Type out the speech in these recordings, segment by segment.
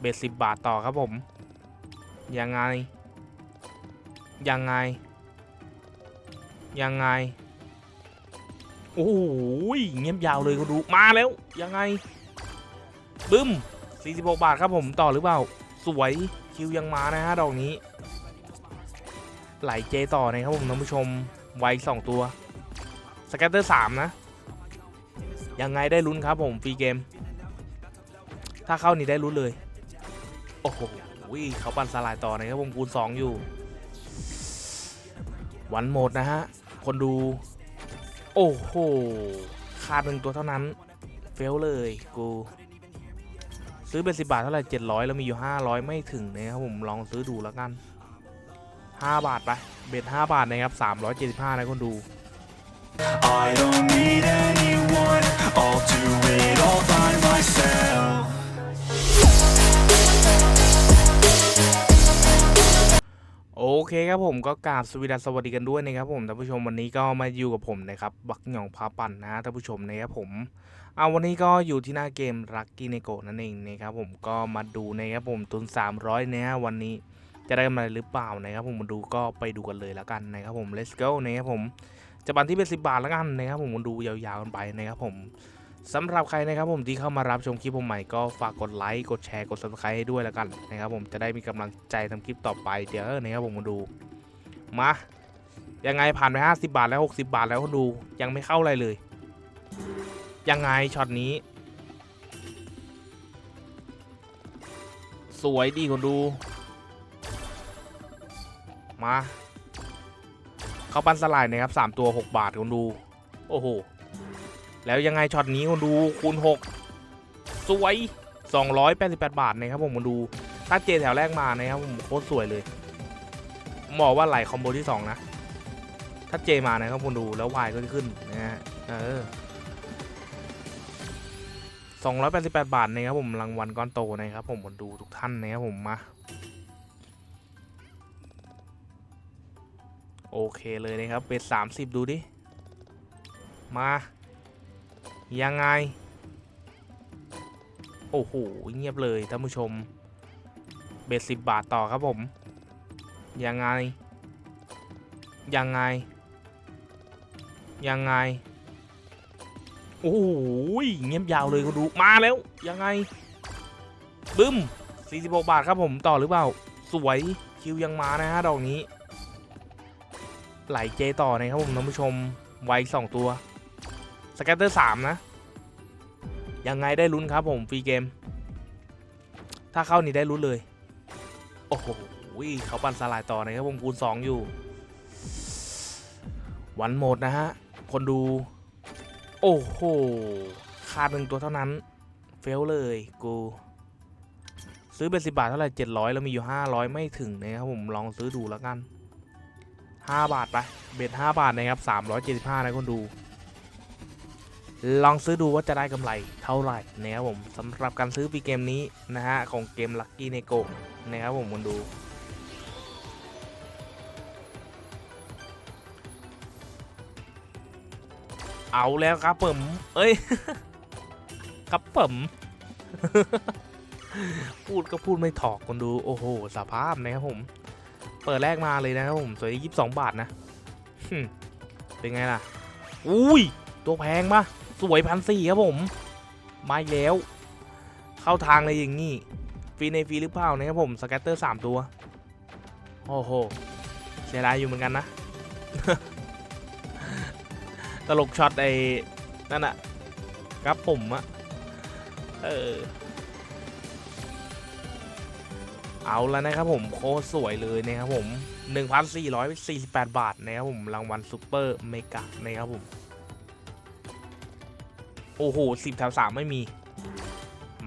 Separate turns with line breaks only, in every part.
เบสสิบบาทต่อครับผม ยังไง ยังไง ยังไง โอ้โหเงียบยาวเลยก็ดู มาแล้ว ยังไง บึ้ม46 บาทครับผมต่อหรือเปล่า สวยคิวยังมานะฮะดอกนี้ ไหลเจต่อนะครับผมท่านผู้ชม ไวสองตัว สแกตเตอร์สามนะ ยังไงได้ลุ้นครับผมฟรีเกม ถ้าเข้านี่ได้ลุ้นเลย โอ้โหเขาปั่นสลายต่อนะครับผมคูณ2อยู่ วันโหมดนะฮะ คนดู โอ้โหขาดหนึ่งตัวเท่านั้น เฟลเลยกูซื้อเป็นสิบาทเท่าไหร่เจ็ดร้อยแล้วมีอยู่ห้าร้อยไม่ถึงนะครับผมลองซื้อดูแล้วกันห้าบาทไปเบ็ดห้าบาทนะครับสามร้อยเจ็ดสิบห้านะคนดู
I don't need anyone, I'll do it all by myself.
เคครับผมก็กราบสวสดีสวัสดีกันด้วยนะครับผมท่านผู้ชมวันนี้ก็มาอยู่กับผมนะครับบักหย่องพาปั่นนะท่านผู้ชมนะครับผมเอาวันนี้ก็อยู่ที่หน้าเกมรักกี้ในโกนั่นเองนะครับผมก็มาดูนะครับผมทุน 300นะฮะวันนี้จะได้กำไรหรือเปล่านะครับผมมาดูก็ไปดูกันเลยแล้วกันนะครับผม let's go นะครับผมจะบันที่เป็น10บาทแล้วกันนะครับผมมาดูยาวๆกันไปนะครับผม สำหรับใครนะครับผมที่เข้ามารับชมคลิปผมใหม่ก็ฝากกดไลค์กดแชร์กด subscribe ให้ด้วยแล้วกันนะครับผมจะได้มีกำลังใจทำคลิปต่อไปเดี๋ยวนะครับผมมาดูมายังไงผ่านไป 50 บาทแล้ว 60 บาทแล้วคนดูยังไม่เข้าอะไรเลย ยังไงช็อตนี้ สวยดีคนดู มา เขาปั้นสลายนะครับ 3 ตัว 6 บาทคนดู โอ้โห แล้วยังไงช็อตนี้คนดูคูณ 6 สวย 288 บาทนะครับผมคนดูถ้าเจแถวแรกมานะครับผมโคตรสวยเลยบอกว่าไหลคอมโบที่ 2 นะ ถ้าเจมานะครับคุณดูแล้ววายก็จะขึ้นนะฮะเออสองร้อยแปดสิบแปดบาทนะครับผมรางวัลก้อนโตนะครับผมคนดูทุกท่านนะครับผมมาโอเคเลยนะครับเป็นสามสิบดูดิ มา ยังไง โอ้โห เงียบเลยท่านผู้ชม เบสสิบบาทต่อครับผม ยังไง ยังไง ยังไง โอ้โห เงียบยาวเลยก็ดู มาแล้ว ยังไง บึ้ม46 บาทครับผมต่อหรือเปล่า สวยคิวยังมานะฮะดอกนี้ ไหลเจต่อนะครับผมท่านผู้ชม ไวสองตัว สแกตเตอร์สามนะ ยังไงได้ลุ้นครับผมฟรีเกม ถ้าเข้านี่ได้ลุ้นเลย โอ้โหเขาปั่นสลายต่อนะครับผมคูณ2อยู่ วันโหมดนะฮะ คนดู โอ้โหขาดหนึ่งตัวเท่านั้น เฟลเลยกูซื้อเป็นสิบาทเท่าไหร่เจ็ดร้อยแล้วมีอยู่ห้าร้อยไม่ถึงนะครับผมลองซื้อดูแล้วกันห้าบาทไปเบ็ดห้าบาทนะครับสามร้อยเจ็ดสิบห้านะคนดู ลองซื้อดูว่าจะได้กำไรเท่าไหร่นะครับผมสำหรับการซื้อปีเกมนี้นะฮะของเกม Lucky n e g o นะครับผมคนดู เอาแล้วครับผมเอ้ย ครับผมพูดก็พูดไม่ถอกคนดูโอ้โหสภาพนะครับผม เปิดแรกมาเลยนะครับผมสวยยี่สิบสองบาทนะเป็นไงล่ะ อุ้ย ตัวแพงปะ สวยพันสี่ครับผมมาแล้ว เข้าทางเลยอย่างงี้ฟรีในฟรีหรือเปล่านะครับผมสแกตเตอร์สามตัวโอ้โหเสียดายอยู่เหมือนกันนะ ตลกช็อตไอ้นั่นอะครับผมอะเออเอาแล้วนะครับผมโคตรสวยเลยนะครับผม 1,448 บาทนะครับผมรางวัลซูเปอร์เมกะนะครับผม โอ้โห10แถว3ไม่มี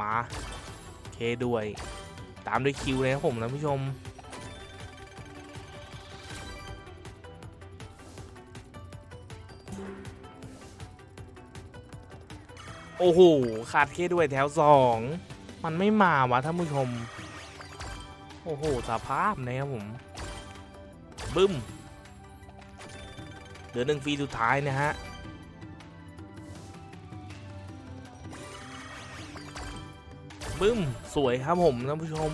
มาเคด้วย ตามด้วยคิวเลยครับผมท่านผู้ชม โอ้โหขาดเคด้วยแถวสองมันไม่มาวะท่านผู้ชม โอ้โหสภาพนะครับผม บึ้มเหลือหนึ่งฟรีสุดท้ายนะฮะ บึ้ม สวยครับผมท่านผู้ชม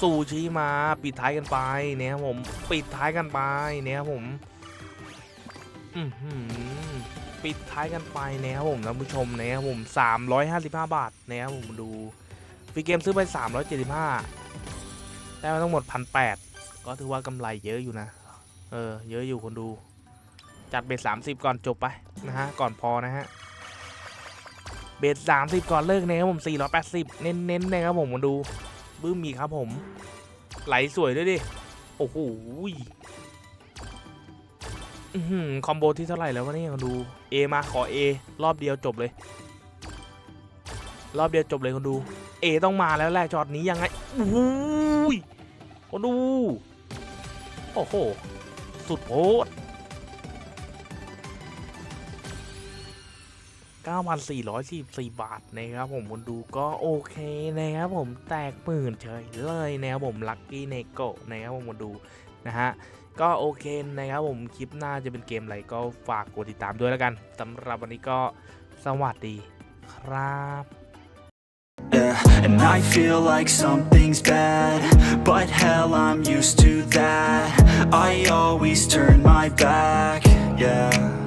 ซูชิมาปิดท้ายกันไปเนี่ยครับผม ปิดท้ายกันไปเนี่ยครับผมปิดท้ายกันไปนะครับผมท่านผู้ชมนะครับผม 355 บาทนะครับผมดูฟรีเกมซื้อไป 375ได้มาทั้งหมด 1,800 ก็ถือว่ากำไรเยอะอยู่นะ เออ เยอะอยู่คนดู จัดเบส30 ก่อนจบไปนะฮะ ก่อนพอนะฮะ เบส30ก่อนเลิกนะครับผม480เน้นๆนะครับผมคนดูบึ้มมีครับผม ไหลสวยด้วยดิ โอ้โหคอมโบที่เท่าไหร่แล้ววะเนี่ยคนดู A มาขอ A รอบเดียวจบเลย รอบเดียวจบเลยคนดู A ต้องมาแล้วแหละจอดนี้ยังไงโอ้โหยคนดู โอ้โห สุดโพด 9,444 บาทนะครับผมคนดูก็โอเคนะครับผมแตกหมื่นเฉยเลยนะครับผมลัคกี้เนโกนะครับผมคนดูนะฮะก็โอเคนะครับผมคลิปหน้าจะเป็นเกมอะไรก็ฝากกดติดตามด้วยแล้วกันสำหรับวันนี้ก็สวัสดีครับ
Yeah, and I feel like something's bad, but hell, I'm used to that. I always turn my back, yeah.